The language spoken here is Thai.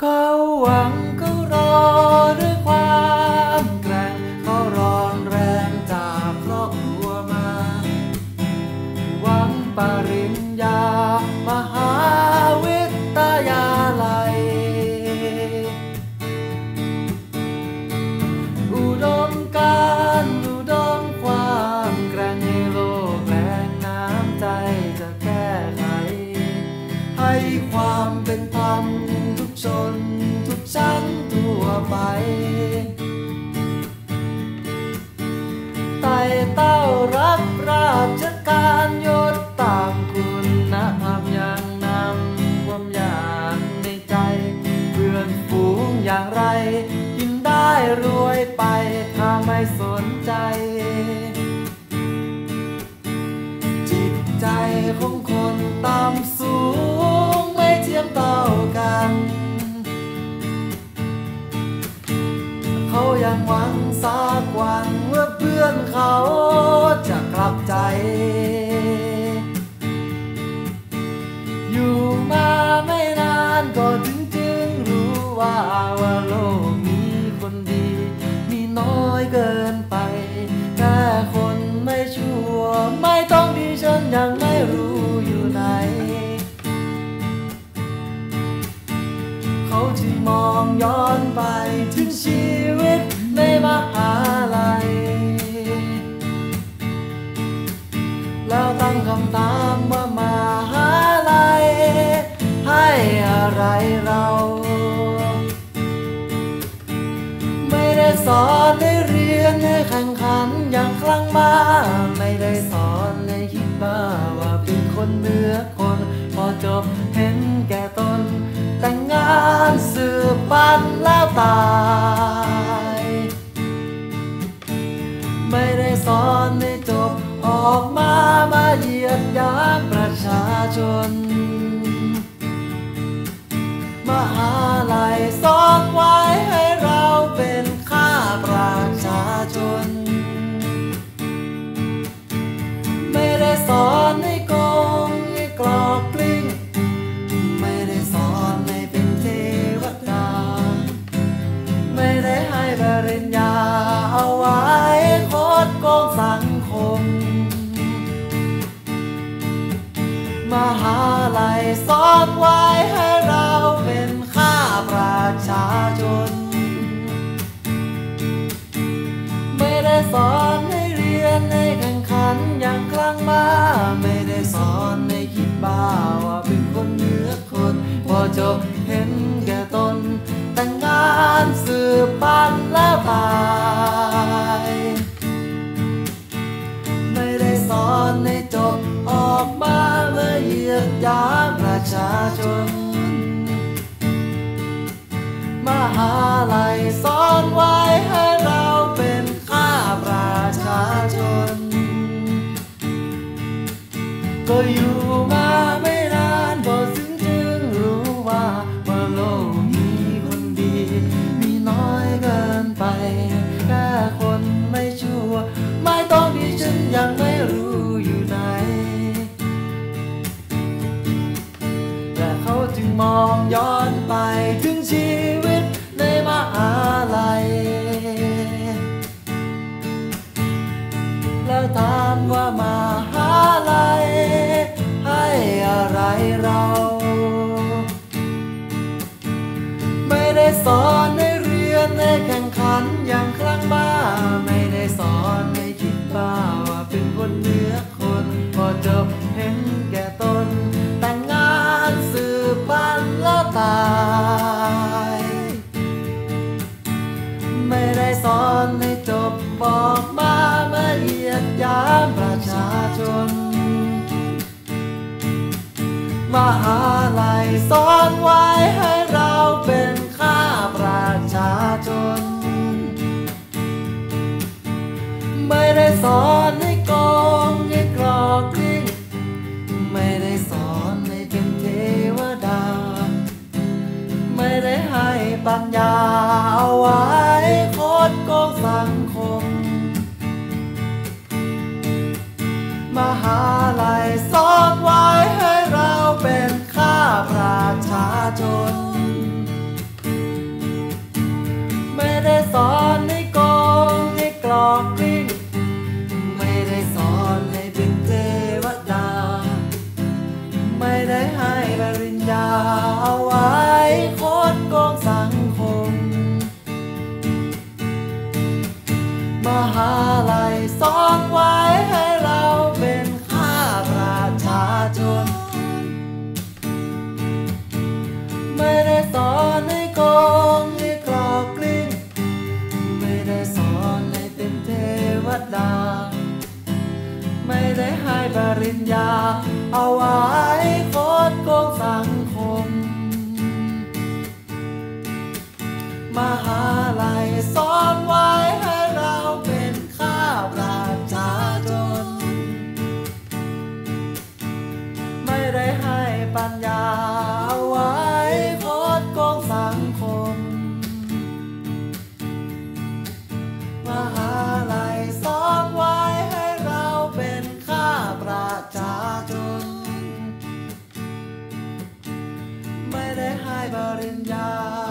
เข เต้ารับราชการยศต่างคุณธรรมยังนำความอยากในใจ เพื่อนฝูงอย่างไร กินได้รวยไปถ้าไม่สนใจ จิตใจของคนต่ำสูงไม่เทียมเท่ากันเขายังหวังสักวันเพื่อ นเขาจะกลับใจ อยู่มาไม่นานก็ถึงจึงรู้ว่าว่าโลกมีคนดี มีน้อยเกินไป แค่คนไม่ชั่ว ไม่ต้องดีฉันยังไม่รู้อยู่ไหน เขาจึงมองย้อนไปถึงชีวิตในมหาลัย ตั้งคำถามว่ามาหาลัยให้อะไรเรา ไม่ได้สอนให้เรียนให้แข่งขันอย่างคลั่งมาไม่ได้สอนให้คิดบ้าว่าเป็นคนเหนือคน พอจบเห็นแก่ตน แต่งงานสืบปันแล้วตายไม่ได้สอนให้จบออกมา เหยียดยามประชาชน มหาลัยสอนาลัยสอนไว้ให้เราเป็นข้าประชาชน ไม่ได้สอนให้เรียนให้แข่งขันอย่างคลั่งมาไม่ได้สอนให้คิดบ้าว่าเป็นคนเหนือคน พอจบเห็นแก่ตนแต่งงานสืบปันแล้วตายามประชาชน องย้อนไปถึงชีวิตในมหาลัย แล้วถามว่ามหาลัยให้อะไรเรา ไม่ได้สอนให้เรียนให้แข่งขันอย่างคลั่งบ้า ไม่ได้สอนให้คิดบ้าว่าเป็นคนเนือคนพอจบ ประชาชน มหาลัยสอนไว้ให้เราเป็นข้าประชาชน ไม่ได้สอนให้โกงให้กรอกกลิ้งไม่ได้สอนให้เป็นเทวดา ไม่ได้ให้ปัญญา ชน ไม่ได้สอนให้โกงให้กรอกกลิ้งไม่ได้สอนให้เป็นเทวดา ไม่ได้ให้ปริญญาเอา ดาไม่ได้ให้ปริญญา เอาไว้โคตรโกงสังคม มหาลัยสอนไว้ให้เราเป็นข้าราชาชนไม่ได้ให้ปัญญา เอาไว้โคตรโกงสังคม ไม่ไ